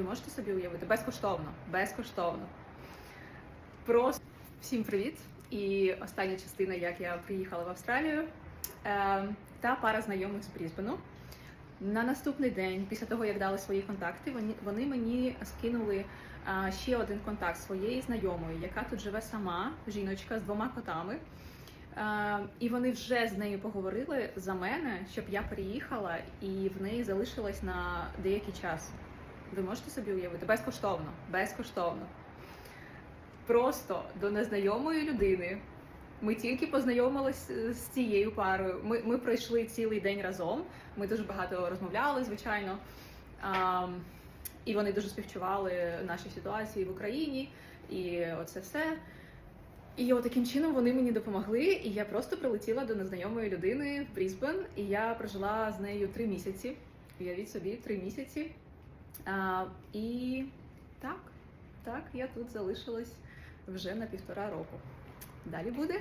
Ви можете собі уявити безкоштовно, безкоштовно. Просто всім привіт! І остання частина, як я приїхала в Австралію, е, та пара знайомих з Брізбену. На наступний день, після того як дали свої контакти, вони, мені скинули а, ще один контакт своєї знайомої, яка тут живе сама, жіночка з двома котами. А, і вони вже з нею поговорили за мене, щоб я приїхала і в неї залишилась на деякий час. Ви можете собі уявити? Безкоштовно, безкоштовно. Просто до незнайомої людини. Ми тільки познайомились е, з цією парою. Ми, ми пройшли цілий день разом. Ми дуже багато розмовляли, звичайно. А, і вони дуже співчували нашій ситуації в Україні, і оце все. І от таким чином вони мені допомогли, і я просто прилетіла до незнайомої людини в Брізбен, і я прожила з нею три місяці. Уявіть собі, три місяці. А, і так, так, я тут залишилась вже на півтора року. Далі буде.